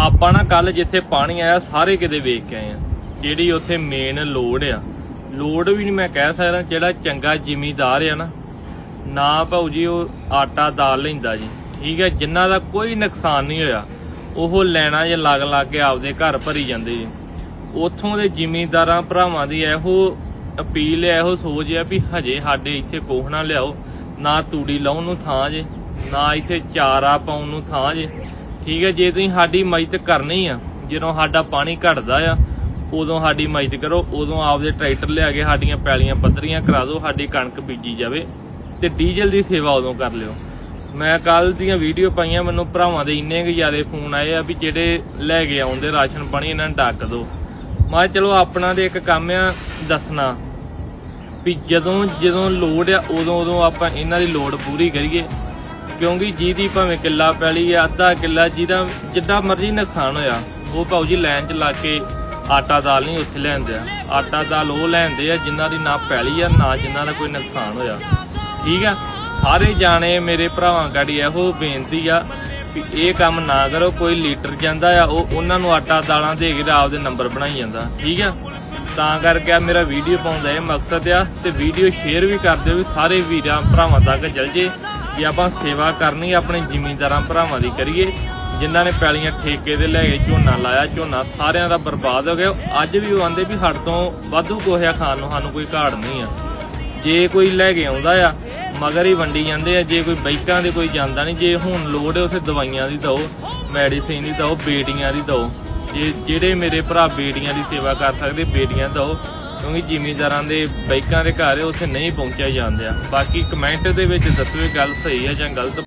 ਆਪਾਂ ਨਾ ਕੱਲ ਜਿੱਥੇ ਪਾਣੀ ਆਇਆ, ਸਾਰੇ ਕਿਤੇ ਵੇਖ ਕੇ ਆਏ ਆ। ਜਿਹੜੀ ਉੱਥੇ ਮੇਨ ਲੋੜ ਆ। ਲੋੜ ਵੀ ਨਹੀਂ ਮੈਂ ਕਹਿ ਸਕਦਾ, ਜਿਹੜਾ ਚੰਗਾ ਜ਼ਿਮੀਦਾਰ ਆ ਨਾ ਨਾ ਭਾਊ ਜੀ, ਉਹ ਆਟਾ ਦਾਲ ਲੈਂਦਾ ਜੀ। ਠੀਕ ਹੈ ਜਿਨ੍ਹਾਂ ਦਾ ਕੋਈ ਨੁਕਸਾਨ ਨਹੀਂ ਹੋਇਆ, ਉਹ ਲੈਣਾ ਜੇ ਲੱਗ ਲੱਗ ਕੇ ਆਪਦੇ ਘਰ ਭਰੀ ਜਾਂਦੇ ਜੀ। ਉਥੋਂ ਦੇ ਜ਼ਿਮੀਂਦਾਰਾਂ ਭਰਾਵਾਂ ਦੀ ਇਹੋ ਅਪੀਲ ਹੈ ਇਹੋ ਸੋਚ ਹੈ ਵੀ ਹਜੇ ਸਾਡੇ ਇੱਥੇ ਕੋਹ ਨਾ ਲਿਆਓ, ਨਾ ਤੂੜੀ ਲਾਉਣ ਨੂੰ ਥਾਂ ਜੇ, ਨਾ ਇੱਥੇ ਚਾਰਾ ਪਾਉਣ ਨੂੰ ਥਾਂ ਜੇ। ਠੀਕ ਹੈ, ਜੇ ਤੁਸੀਂ ਸਾਡੀ ਮਦਦ ਕਰਨੀ ਆ, ਜਦੋਂ ਸਾਡਾ ਪਾਣੀ ਘਟਦਾ ਆ, ਉਦੋਂ ਸਾਡੀ ਮਦਦ ਕਰੋ, ਉਦੋਂ ਆਪਦੇ ਟਰੈਕਟਰ ਲਿਆ ਕੇ ਸਾਡੀਆਂ ਪੈਲੀਆਂ ਪੱਧਰੀਆਂ ਕਰਾ ਦਿਓ, ਸਾਡੀ ਕਣਕ ਬੀਜੀ ਜਾਵੇ ਤੇ ਡੀਜ਼ਲ ਦੀ ਸੇਵਾ ਉਦੋਂ ਕਰ ਲਿਓ। ਮੈਂ ਕੱਲ ਦੀਆਂ ਵੀਡੀਓ ਪਾਈਆਂ, ਮੈਨੂੰ ਭਰਾਵਾਂ ਦੇ ਇੰਨੇ ਕੁ ਜ਼ਿਆਦਾ ਫੋਨ ਆਏ ਆ ਵੀ ਜਿਹੜੇ ਲੈ ਕੇ ਆਉਂਦੇ ਰਾਸ਼ਨ ਪਾਣੀ, ਇਹਨਾਂ ਨੂੰ ਡੱਕ ਦਿਓ। ਮੈਂ ਚਲੋ ਆਪਣਾ ਦੇ ਇੱਕ ਕੰਮ ਆ, ਦੱਸਣਾ ਵੀ ਜਦੋਂ ਜਦੋਂ ਲੋੜ ਆ, ਉਦੋਂ ਉਦੋਂ ਆਪਾਂ ਇਹਨਾਂ ਦੀ ਲੋੜ ਪੂਰੀ ਕਰੀਏ। ਕਿਉਂਕਿ ਜਿਹਦੀ ਭਾਵੇਂ ਕਿੱਲਾ ਪੈਲੀ ਆ, ਅੱਧਾ ਕਿੱਲਾ ਜਿਹਦਾ ਜਿੱਦਾਂ ਮਰਜ਼ੀ ਨੁਕਸਾਨ ਹੋਇਆ, ਉਹ ਭਾਊ ਜੀ ਲਾਈਨ 'ਚ ਲਾ ਕੇ ਆਟਾ ਦਾਲ ਨਹੀਂ ਉੱਥੇ ਲੈਂਦੇ ਆ। ਆਟਾ ਦਾਲ ਉਹ ਲੈਂਦੇ ਆ ਜਿਨ੍ਹਾਂ ਦੀ ਨਾ ਪੈਲੀ ਆ, ਨਾ ਜਿਨ੍ਹਾਂ ਦਾ ਕੋਈ ਨੁਕਸਾਨ ਹੋਇਆ। ਠੀਕ ਆ? ਸਾਰੇ ਜਾਣੇ ਮੇਰੇ ਭਰਾਵਾਂ ਗਾੜੀ ਇਹੋ ਬੇਨਤੀ ਆ ਕਿ ਇਹ ਕੰਮ ਨਾ ਕਰੋ, ਕੋਈ ਲੀਟਰ ਜਾਂਦਾ ਆ, ਉਹ ਉਹਨਾਂ ਨੂੰ ਆਟਾ ਦਾਲਾਂ ਦੇ ਕੇ ਆਪਦੇ ਨੰਬਰ ਬਣਾਈ ਜਾਂਦਾ। ਠੀਕ ਆ? ਤਾਂ ਕਰਕੇ ਆ ਮੇਰਾ ਵੀਡੀਓ ਪਾਉਣ ਦਾ ਇਹ ਮਕਸਦ ਆ ਤੇ ਵੀਡੀਓ ਸ਼ੇਅਰ ਵੀ ਕਰ ਦਿਓ ਵੀ ਸਾਰੇ ਵੀਰਾਂ ਭਰਾਵਾਂ ਤੱਕ ਜਲ ਜੇ। ਜੇ ਆਪਾਂ ਸੇਵਾ ਕਰਨੀ ਆਪਣੇ ਜ਼ਿਮੀਂਦਾਰਾਂ ਭਰਾਵਾਂ ਦੀ ਕਰੀਏ, ਜਿਨ੍ਹਾਂ ਨੇ ਪੈਲੀਆਂ ਠੇਕੇ ਦੇ ਲੈ ਕੇ ਝੋਨਾ ਲਾਇਆ, ਝੋਨਾ ਸਾਰਿਆਂ ਦਾ ਬਰਬਾਦ ਹੋ ਗਿਆ। ਅੱਜ ਵੀ ਉਹ ਆਂਦੇ ਵੀ ਹੱਡ ਤੋਂ ਵਾਧੂ ਕੋਹਿਆ ਖਾਣ ਨੂੰ ਸਾਨੂੰ ਕੋਈ ਘਾੜ ਨਹੀਂ ਆ। ਜੇ ਕੋਈ ਲੈ ਕੇ ਆਉਂਦਾ ਆ, ਮਗਰ ਹੀ ਵੰਡੀ ਜਾਂਦੇ ਆ, ਜੇ ਕੋਈ ਬਾਈਕਾਂ ਦੇ ਕੋਈ ਜਾਂਦਾ ਨਹੀਂ, ਜੇ ਹੁਣ ਲੋੜ ਹੈ, ਉਥੇ ਦਵਾਈਆਂ ਦੀ ਦਿਓ, ਮੈਡੀਸਿਨ ਦੀ ਦਿਓ ਬੇਟੀਆਂ ਦੀ ਦਿਓ। ਜੇ ਜਿਹੜੇ ਮੇਰੇ ਭਰਾ ਬੇਟੀਆਂ ਦੀ ਸੇਵਾ ਕਰ ਸਕਦੇ ਬੇਟੀਆਂ ਦਿਓ ਕਿਉਂਕਿ ਜ਼ਿਮੀਂਦਾਰਾਂ ਦੇ ਬਾਈਕਾਂ ਦੇ ਘਰ ਉੱਥੇ ਨਹੀਂ ਪਹੁੰਚਿਆ ਜਾਂਦੇ। ਆ ਬਾਕੀ ਕਮੈਂਟ ਦੇ ਵਿੱਚ ਦੱਸੋ ਇਹ ਗੱਲ ਸਹੀ ਹੈ ਜਾਂ ਗਲਤ